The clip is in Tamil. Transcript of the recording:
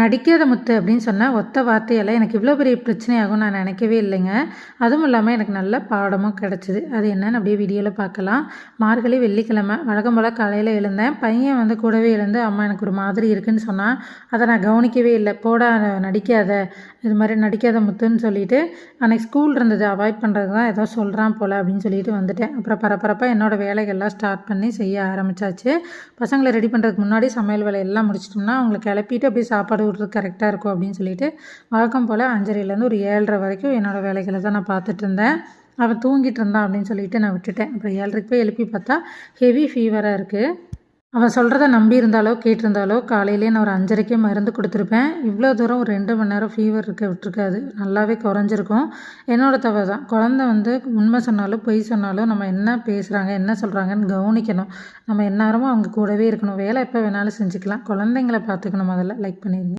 நடிக்காத முத்து அப்படின்னு சொன்ன ஒத்த வார்த்தையால் எனக்கு இவ்வளோ பெரிய பிரச்சனையாகும் நான் நினைக்கவே இல்லைங்க. அதுவும் இல்லாமல் எனக்கு நல்ல பாடமும் கிடச்சிது. அது என்னன்னு அப்படியே வீடியோவில் பார்க்கலாம். மார்கழி வெள்ளிக்கிழமை வழக்கம் போல் காலையில் எழுந்தேன். பையன் வந்து கூடவே எழுந்து அம்மா எனக்கு ஒரு மாதிரி இருக்குன்னு சொன்னால் அதை நான் கவனிக்கவே இல்லை. போடா நடிக்காத. இது மாதிரி நடிக்காத முத்துன்னு சொல்லிட்டு அன்றைக்கி ஸ்கூல் இருந்தது. அவாய்ட் பண்ணுறது தான் ஏதோ சொல்கிறான் போல் அப்படின்னு சொல்லிட்டு வந்துட்டேன். அப்புறம் பரபரப்பாக என்னோடய வேலைகள்லாம் ஸ்டார்ட் பண்ணி செய்ய ஆரம்பித்தாச்சு பசங்களை ரெடி பண்ணுறதுக்கு முன்னாடி சமையல் வேலை எல்லாம் முடிச்சிட்டோம்னா அவங்களை கிளப்பிட்டு அப்படியே சாப்பாடு விட்றது கரெக்டாக இருக்கும் அப்படின்னு சொல்லிட்டு வழக்கம் போல் அஞ்சரைலேருந்து ஒரு ஏழரை வரைக்கும் என்னோடய வேலைகளை தான் நான் பார்த்துட்டு இருந்தேன். அவன் தூங்கிட்டு இருந்தான் அப்படின்னு சொல்லிட்டு நான் விட்டுட்டேன். அப்புறம் ஏழரைக்கு போய் எழுப்பி பார்த்தா ஹெவி ஃபீவராக இருக்குது அவன் சொல்கிறத நம்பி இருந்தாலோ கேட்டிருந்தாலோ காலையிலே நான் ஒரு அஞ்சரைக்கே மருந்து கொடுத்துருப்பேன். இவ்வளோ தூரம் ஒரு ரெண்டு மணி நேரம் ஃபீவர் இருக்க விட்டுருக்காது. நல்லாவே குறைஞ்சிருக்கும். என்னோடய தவறு தான். குழந்த வந்து உண்மை சொன்னாலும் பொய் சொன்னாலும் நம்ம என்ன பேசுகிறாங்க என்ன சொல்கிறாங்கன்னு கவனிக்கணும். நம்ம எந்நேரமும் அவங்க கூடவே இருக்கணும். வேலை எப்போ வேணாலும் செஞ்சுக்கலாம். குழந்தைங்கள பார்த்துக்கணும் முதல்ல. லைக் பண்ணிடுங்க